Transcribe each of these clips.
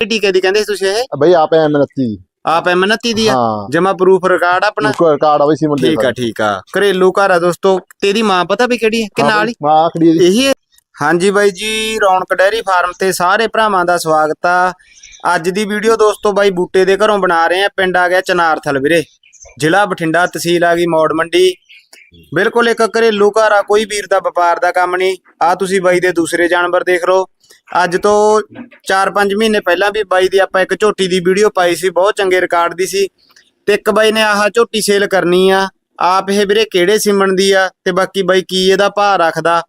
ਟੀਕੇ ਦੀ ਕਹਿੰਦੇ ਸੀ ਤੁਸੀਂ ਇਹ? ਬਈ ਆਪ ਐਮ 29 ਆਪ M29 ਦੀ ਆ? ਹਾਂ। ਜਮਾ ਪ੍ਰੂਫ ਰਿਕਾਰਡ ਆਪਣਾ? ਕੋਈ ਕਾਰਡ ਆ ਬਈ ਸੀਮਨ ਦੇ ਠੀਕ ਆ ਠੀਕ ਆ। ਘਰੇਲੂ ਘਰ ਆ ਦੋਸਤੋ। ਤੇਰੀ ਮਾਂ ਪਤਾ ਵੀ ਕਿਹੜੀ ਹੈ? ਕਿ ਨਾਲ ਹੀ ਮਾਂ ਆਖੜੀ ਦੀ ਇਹੀ ਹੈ? ਹਾਂਜੀ ਬਾਈ ਜੀ ਰੌਣਕ ਡੈਰੀ ਫਾਰਮ ਤੇ ਸਾਰੇ ਭਰਾਵਾਂ ਦਾ ਸਵਾਗਤ ਆ। ਅੱਜ ਦੀ ਵੀਡੀਓ ਦੋਸਤੋ ਬਾਈ ਬੂਟੇ ਦੇ ਘਰੋਂ ਬਣਾ ਰਹੇ ਆ। ਪਿੰਡ ਆ ਗਿਆ ਚਨਾਰਥਲ ਵੀਰੇ। ਜ਼ਿਲ੍ਹਾ ਬਠਿੰਡਾ ਤਹਿਸੀਲ ਆ ਗਈ ਮੌੜ ਮੰਡੀ। ਬਿਲਕੁਲ ਇੱਕ ਘਰੇਲੂ ਘਰ ਆ ਕੋਈ ਵੀਰ ਦਾ ਵਪਾਰ ਦਾ ਕੰਮ ਨਹੀਂ। ਆ ਤੁਸੀਂ ਬਾਈ ਦੇ ਦੂਸਰੇ ਜਾਨਵਰ ਦੇਖ ਲਓ। ਅੱਜ ਤੋਂ 4-5 ਮਹੀਨੇ ਪਹਿਲਾਂ ਵੀ ਬਾਈ ਦੀ ਆਪਾਂ ਇੱਕ ਝੋਟੀ ਦੀ ਵੀਡੀਓ ਪਾਈ ਸੀ ਬਹੁਤ ਚੰਗੇ ਰਿਕਾਰਡ ਦੀ ਸੀ ਤੇ ਇੱਕ ਬਾਈ ਨੇ ਆਹ ਝੋਟੀ ਸੇਲ ਕਰਨੀ ਆ। ਆਪ ਇਹ ਵੀਰੇ ਕਿਹੜੇ ਸਿਮਣ ਦੀ ਆ ਤੇ ਬਾਕੀ ਬਾਈ ਕੀ ਇਹਦਾ ਭਾਅ ਰੱਖਦਾ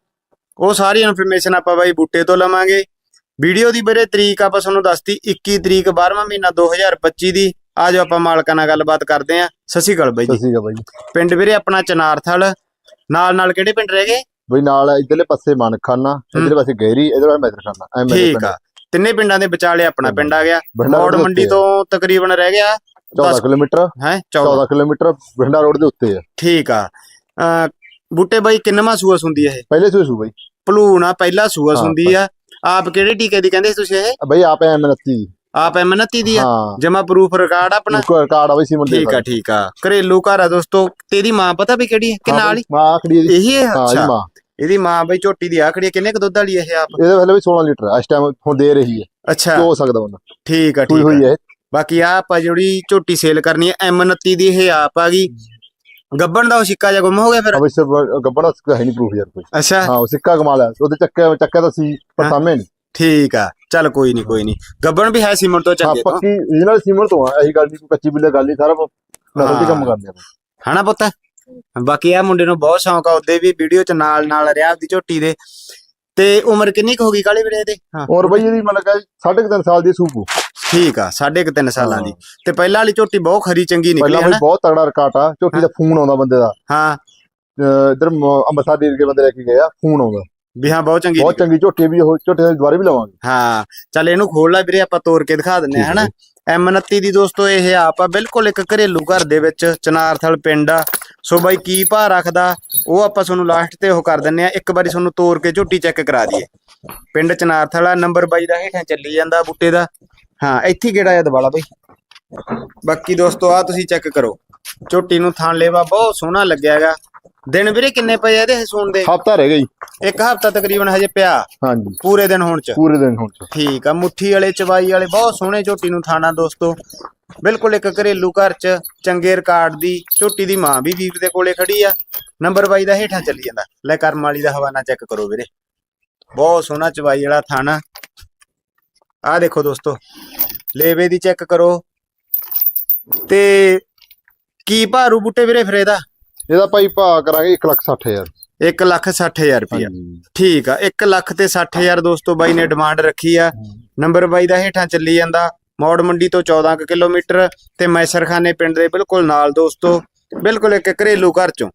ਉਹ ਸਾਰੀ ਇਨਫੋਰਮੇਸ਼ਨ ਆਪਾਂ ਬਾਈ ਬੂਟੇ ਤੋਂ ਲਵਾਂਗੇ। ਵੀਡੀਓ ਦੀ ਵੀਰੇ ਤਰੀਕ ਆਪਾਂ ਤੁਹਾਨੂੰ ਦੱਸਤੀ 21 ਤਰੀਕ 12ਵਾਂ ਮਹੀਨਾ 2025 ਦੀ। ਆ ਜਾਓ ਆਪਾਂ ਮਾਲਕਾਂ ਨਾਲ ਗੱਲਬਾਤ ਕਰਦੇ ਆਂ। ਸ਼੍ਰੀ ਅਕਾਲ ਬਾਈ ਜੀ। ਸਸੀ ਗਾ ਬਈ ਪਿੰਡ ਵੀਰੇ ਆਪਣਾ ਚਨਾਰਥਲ ਨਾਲ ਨਾਲ ਕਿਹੜੇ ਪਿੰਡ ਰਹਿ ਗਏ? ਬਈ ਨਾਲ ਇਧਰਲੇ ਪਾਸੇ ਮਨਖਾਨਾ ਇਧਰਲੇ ਪਾਸੇ ਗਹਿਰੀ ਇਧਰ ਪਾਸੇ ਮੈਦਰਖਾਨਾ ਐਮ ਠੀਕ ਆ। ਤਿੰਨੇ ਪਿੰਡਾਂ ਦੇ ਵਿਚਾਲੇ ਆਪਣਾ ਪਿੰਡ ਆ ਗਿਆ। ਮੌੜ ਮੰਡੀ ਤੋਂ ਤਕਰੀਬਨ ਰਹਿ ਗਿਆ। 14 ਕਿਲੋਮੀਟਰ। ਹੈ 14 14 ਕਿਲੋਮੀਟਰ ਬਠਿੰਡਾ ਰੋਡ ਦੇ ਉੱਤੇ ਆ। ਠੀਕ ਆ। ਬੂਟੇ ਬਾਈ ਕਿੰਨਵਾਂ ਸੂਆ ਸੁੰਦੀ ਆ ਇਹ? ਪਹਿਲੇ ਸੂਏ ਸੂ ਬਈ। ਭਲੂਣਾ ਪਹਿਲਾ ਸੂਆ ਹਾਂ, ਸੁੰਦੀ ਆ। ਆਪ ਕਿਹੜੇ ਟੀਕੇ ਦੀ ਕਹਿੰਦੇ ਤੁਸੀਂ ਇਹ? ਬਈ ਆਪ ਐਮ 29 ਆਪ M29 ਦੀ ਆ? ਜਮਾ ਪ੍ਰੂਫ ਰਿਕਾਰਡ ਆਪਣਾ? ਕੋਈ ਕਾਰਡ ਆ ਬਈ ਸੀਮਨ ਦੇ ਠੀਕ ਆ ਠੀਕ ਆ। ਘਰੇਲੂ ਘਰ ਆ ਦੋਸਤੋ। ਤੇਰੀ ਮਾਂ ਪਤਾ ਵੀ ਕਿਹੜੀ ਹੈ? ਕਿ ਨਾਲ ਹੀ ਮਾਂ ਆਖੜੀ ਦੀ ਇਹੀ ਹੈ? ਅੱਛਾ। ਇਹਦੀ ਮਾਂ ਬਈ ਝੋਟੀ ਦੀ ਆਖੜੀ ਹੈ, ਕਿੰਨੇ ਕ ਦੁੱਧ ਵਾਲੀ ਇਹ ਆਪ? ਇਹਦੇ ਵੇਲੇ ਵੀ 16 ਲੀਟਰ ਆ, ਇਸ ਟਾਈਮ ਹੁਣ ਦੇ ਰਹੀ ਹੈ ਅੱਛਾ। ਹੋ ਸਕਦਾ ਬੰਦਾ। ਠੀਕ ਆ ਠੀਕ ਹੋਈ ਹੈ ਬਾਕੀ ਆ ਆਪਾਂ ਜਿਹੜੀ ਝੋਟੀ ਸੇਲ ਕਰਨੀ ਹੈ M29 ਦੀ ਇਹ ਆਪ ਆ ਗਈ। ਗੱਬਣ ਦਾ ਉਹ ਸਿੱਕਾ ਜਿਹਾ ਗੁੰਮ ਹੋ ਗਿਆ ਫਿਰ? ਅਬ ਇਸ ਗੱਬੜਾ ਹੈ ਨਹੀਂ ਪ੍ਰੂਫ ਯਾਰ ਕੋਈ। ਅੱਛਾ। ਹਾਂ ਉਹ ਸਿੱਕਾ ਕਮਾਲ ਹੈ ਉਹਦੇ ਚੱਕੇ ਚੱਕੇ ਤਾਂ ਸੀ ਪਰ। ਸਾਹਮਣੇ ਨਹੀਂ ਠੀਕ ਆ। ਚੱਲ ਕੋਈ ਨਹੀਂ ਕੋਈ ਨਹੀਂ ਗੱਬਣ ਵੀ ਹੈ ਸੀਮਨ ਤੋਂ ਚੰਗੇ ਤੋਂ। ਪੱਕੀ ਰੀਜਨਲ ਸੀਮਨ ਤੋਂ ਆ ਇਹੀ ਗੱਲ ਨਹੀਂ ਕੋਈ ਕੱਚੀ ਬਿੱਲੇ ਗੱਲ ਨਹੀਂ ਸਾਰਾ ਦੀ ਕੰਮ ਕਰਦੇ ਆ। ਹਨਾ ਪੁੱਤ? ਬਾਕੀ ਆ ਮੁੰਡੇ ਨੂੰ ਬਹੁਤ ਸ਼ੌਂਕ ਆ ਉਹਦੇ ਵੀ ਵੀਡੀਓ ਚ ਨਾਲ ਨਾਲ ਰਿਹਾ ਆਪਦੀ ਝੋਟੀ ਦੇ। ਤੇ ਉਮਰ ਕਿੰਨੀ ਕੁ ਹੋ ਗਈ ਕਾਲੇ ਵੀਰੇ ਇਹਦੇ? ਹਾਂ। ਔਰ ਬਈ ਇਹਦੀ ਮਤਲਬ ਕਿ ਸਾਢੇ ਕੁ ਤਿੰਨ ਸਾਲ ਦੀ ਸੂਪੂ ਠੀਕ ਆ ਸਾਢੇ ਕੁ ਤਿੰਨ ਸਾਲਾਂ ਦੀ। ਤੇ ਪਹਿਲਾਂ ਵਾਲੀ ਝੋਟੀ ਬਹੁਤ ਖਰੀ ਚੰਗੀ ਨਿਕਲੀ ਪਹਿਲਾਂ ਬਈ ਨਾ ਬਹੁਤ ਤਗੜਾ ਰਕਾਟ ਆ ਝੋਟੀ ਦਾ ਫੋਨ ਆਉਂਦਾ ਬੰਦੇ ਦਾ। ਹਾਂ। ਅਹ ਇੱਧਰ ਮ- ਅੰਮ੍ਰਿਤਸਰ ਦੇ ਕੇ ਬੰਦੇ ਲੈ ਕੇ ਗਏ ਆ ਫੋਨ ਆਉਂਦਾ। ਵੀ ਹਾਂ ਬਹੁਤ ਚੰਗੀ ਬਹੁਤ ਨਿਕਲੀ। ਚੰਗੀ ਝੋਟੀ ਵੀ ਉਹ ਝੋਟੀ ਦੇ ਦੁਬਾਰੇ ਵੀ ਲਵਾਂਗੇ। ਹਾਂ। ਚੱਲ ਇਹਨੂੰ ਖੋਲ ਲੈ ਵੀਰੇ ਆਪਾਂ ਤੋੜ ਕੇ ਦਿਖਾ ਦਿੰਨੇ ਆ ਹਨਾ? ਹੈ। M29 ਦੀ ਦੋਸਤੋ ਇਹ ਆਪ ਆ ਬਿਲਕੁਲ ਇੱਕ ਘਰੇਲੂ ਘਰ ਦੇ ਵਿੱਚ ਚਨਾਰਥਲ ਪਿੰਡ ਆ। ਸੋ ਬਾਈ ਕੀ ਭਾਅ ਰੱਖਦਾ, ਉਹ ਆਪਾਂ ਤੁਹਾਨੂੰ ਲਾਸਟ ਤੇ ਉਹ ਕਰ ਦਿੰਨੇ ਆ। ਇੱਕ ਵਾਰੀ ਤੁਹਾਨੂੰ ਤੋੜ ਕੇ ਝੋਟੀ ਚੈੱਕ ਕਰਾ ਦਈਏ। ਪਿੰਡ ਚਨਾਰਥਲਾ ਨੰਬਰ ਬਾਈ ਦਾ ਹੇਠਾਂ ਚੱਲੀ ਜਾਂਦਾ ਬੂਟੇ ਦਾ। ਹਾਂ, ਇੱਥੇ ਕਿਹੜਾ ਆ ਦਵਾਲਾ ਬਾਈ? ਬਾਕੀ ਦੋਸਤੋ ਆ ਤੁਸੀਂ ਚੈੱਕ ਕਰੋ। ਝੋਟੀ ਨੂੰ ਥਾਂ ਲੇਵਾ ਬਹੁਤ ਸੋਹਣਾ ਲੱਗਿਆ ਹੈਗਾ। ਦਿਨ ਵੀਰੇ ਕਿੰਨੇ ਪਏ ਆ ਇਹਦੇ ਸੂਣ ਦੇ? ਹਫਤਾ ਰਹਿ ਗਈ ਇੱਕ ਹਫ਼ਤਾ ਤਕਰੀਬਨ ਹਜੇ ਪਿਆ। ਹਾਂਜੀ। ਪੂਰੇ ਦਿਨ ਹੋਣ ਚ। ਪੂਰੇ ਦਿਨ ਹੁਣ ਚ। ਠੀਕ ਆ ਮੁੱਠੀ ਵਾਲੇ ਚਵਾਈ ਵਾਲੇ ਬਹੁਤ ਸੋਹਣੇ ਝੋਟੀ ਨੂੰ ਥਾਣਾ ਦੋਸਤੋ। ਬਿਲਕੁਲ ਇੱਕ ਘਰੇਲੂ ਘਰ ਚ ਚੰਗੇ ਰਿਕਾਰਡ ਦੀ ਝੋਟੀ ਦੀ ਮਾਂ ਵੀ ਵੀਰ ਦੇ ਕੋਲੇ ਖੜੀ ਆ। ਨੰਬਰ 22 ਦਾ ਹੇਠਾਂ ਚੱਲੀ ਜਾਂਦਾ। ਲੈ ਕਰਮ ਵਾਲੀ ਦਾ ਹਵਾਨਾ ਚੈੱਕ ਕਰੋ ਵੀਰੇ। ਬਹੁਤ ਸੋਹਣਾ ਚਵਾਈ ਵਾਲਾ ਥਾਣਾ। ਆ ਦੇਖੋ ਦੋਸਤੋ ਲੇਵੇ ਦੀ ਚੈੱਕ ਕਰੋ। ਤੇ ਕੀ ਭਾਰੂ ਬੂਟੇ ਵੀਰੇ ਫਿਰ ਇਹਦਾ? ਇਹਦਾ ਭਾਈ ਭਾਅ ਕਰਾਂਗੇ 1 ਲੱਖ 60 ਹਜ਼ਾਰ। 1 ਲੱਖ 60000 ਰੁਪਇਆ। ਠੀਕ ਆ 1 ਲੱਖ ਤੇ 60000 ਦੋਸਤੋ ਬਾਈ ਨੇ ਡਿਮਾਂਡ ਰੱਖੀ ਆ। ਨੰਬਰ 22 ਦਾ ਹੇਠਾਂ ਚੱਲੀ ਜਾਂਦਾ। ਮੌੜ ਮੰਡੀ ਤੋਂ 14 ਕੁ ਕਿਲੋਮੀਟਰ ਤੇ ਮੈਸਰਖਾਨੇ ਪਿੰਡ ਦੇ ਬਿਲਕੁਲ ਨਾਲ ਦੋਸਤੋ ਬਿਲਕੁਲ ਇੱਕ ਘਰੇਲੂ ਘਰ ਚੋਂ।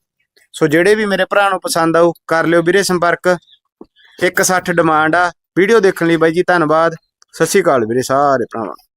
ਸੋ ਜਿਹੜੇ ਵੀ ਮੇਰੇ ਭਰਾ ਨੂੰ ਪਸੰਦ ਆਊ ਕਰ ਲਿਓ ਵੀਰੇ ਸੰਪਰਕ। 160 ਡਿਮਾਂਡ ਆ। ਵੀਡੀਓ ਦੇਖਣ ਲਈ ਬਾਈ ਜੀ ਧੰਨਵਾਦ। ਸਤਿ ਸ਼੍ਰੀ ਅਕਾਲ ਵੀਰੇ ਸਾਰੇ ਭਰਾਵਾਂ।